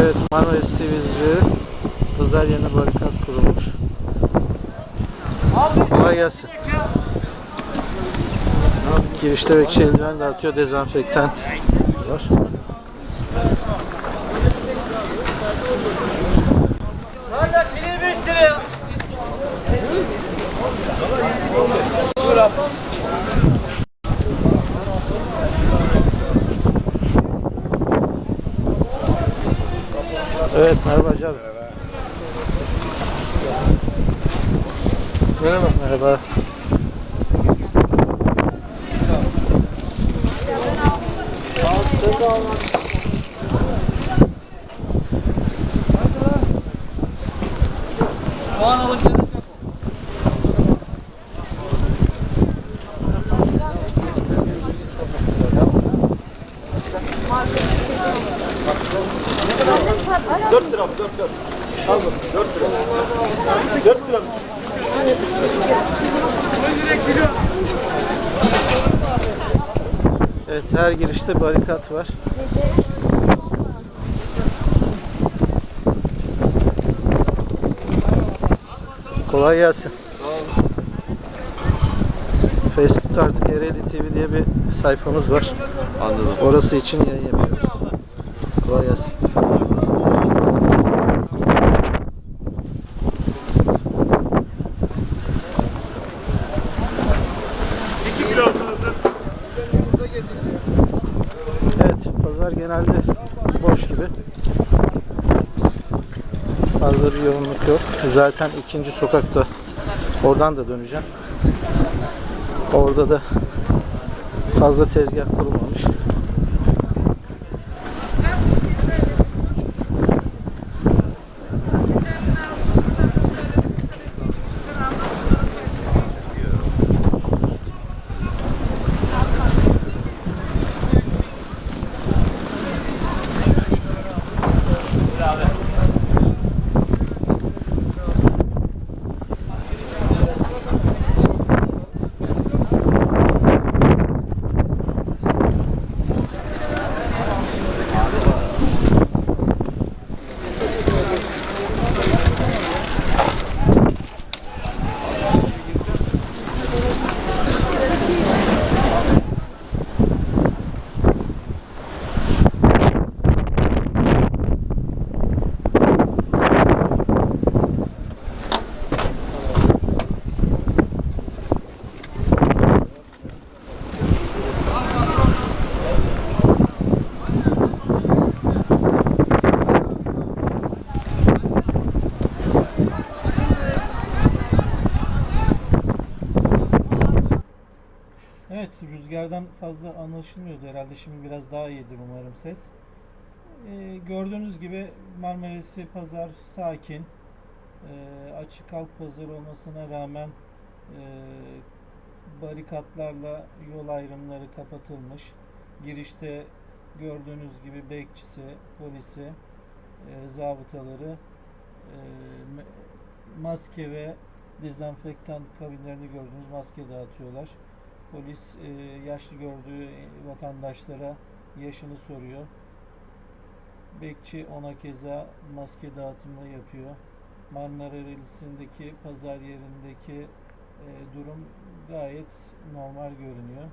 Evet Marmaris Temizci pazar yerine barikat kurulmuş. Kolay gelsin. Girişte bekçi eldiven dağıtıyor. Dezenfektan var. Valla çileği 5 liraya. Evet merhaba Hacı abi. Merhaba. Merhaba. Soğan alınca Evet her girişte barikat var. Kolay gelsin. Facebook'ta artık Ereğli TV diye bir sayfamız var. Anladım. Orası için yayın yapıyoruz. Kolay gelsin. Evet, pazar genelde boş gibi. Fazla bir yoğunluk yok. Zaten ikinci sokakta oradan da döneceğim. Orada da fazla tezgah kurulmamış. Evet, rüzgardan fazla anlaşılmıyordu herhalde. Şimdi biraz daha iyidir umarım ses. Ee, gördüğünüz gibi Marmaris'i pazar sakin. Ee, açık halk pazarı olmasına rağmen e, barikatlarla yol ayrımları kapatılmış. Girişte gördüğünüz gibi bekçisi, polisi, e, zabıtaları e, maske ve dezenfektan kabinlerini gördünüz. Maske dağıtıyorlar. Polis e, yaşlı gördüğü vatandaşlara yaşını soruyor. Bekçi ona keza maske dağıtımı yapıyor. Marmara Relisi'ndeki pazar yerindeki e, durum gayet normal görünüyor.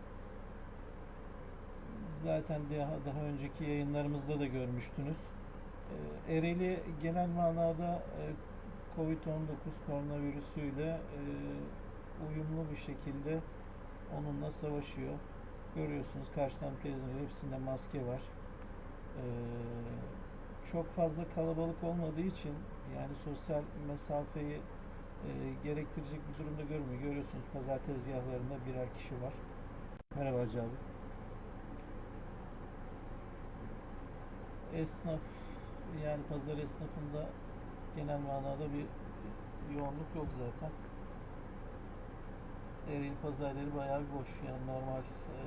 Zaten daha, daha önceki yayınlarımızda da görmüştünüz. E, Ereğli genel manada e, Covid-19 koronavirüsüyle e, uyumlu bir şekilde onunla savaşıyor. Görüyorsunuz karşıdan plazanın hepsinde maske var. Ee, çok fazla kalabalık olmadığı için yani sosyal mesafeyi e, gerektirecek bir durumda görmüyor. Görüyorsunuz pazar tezgahlarında birer kişi var. Merhaba Hacı abi. Esnaf yani pazar esnafında genel manada bir yoğunluk yok zaten. Ereğli pazarları bayağı boş. Yani normal e,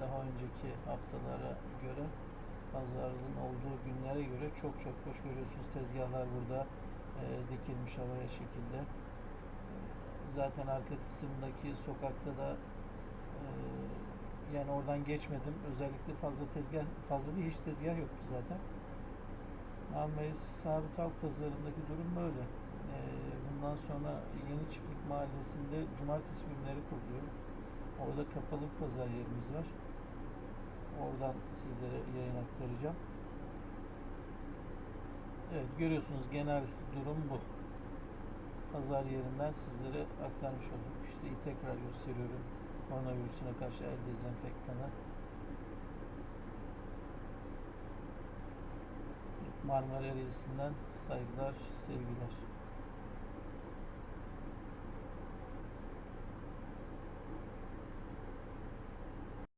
daha önceki haftalara göre pazarın olduğu günlere göre çok çok boş görüyorsunuz. Tezgahlar burada e, dikilmiş havaya şekilde. E, Zaten arka kısımdaki sokakta da yani oradan geçmedim. Özellikle fazla tezgah fazla değil hiç tezgah yoktu zaten. Marmaris Sabit Halk Pazarı'ndaki durum böyle. Ee, bundan sonra Yeni Çiftlik Mahallesi'nde cumartesi günleri kuruluyor. Orada kapalı pazar yerimiz var. Oradan sizlere yayın aktaracağım. Evet görüyorsunuz genel durum bu. Pazar yerinden sizlere aktarmış olduk. İşte tekrar gösteriyorum. Koronavirüsüne karşı el dezenfektanı. Marmara Reis'inden saygılar, sevgiler.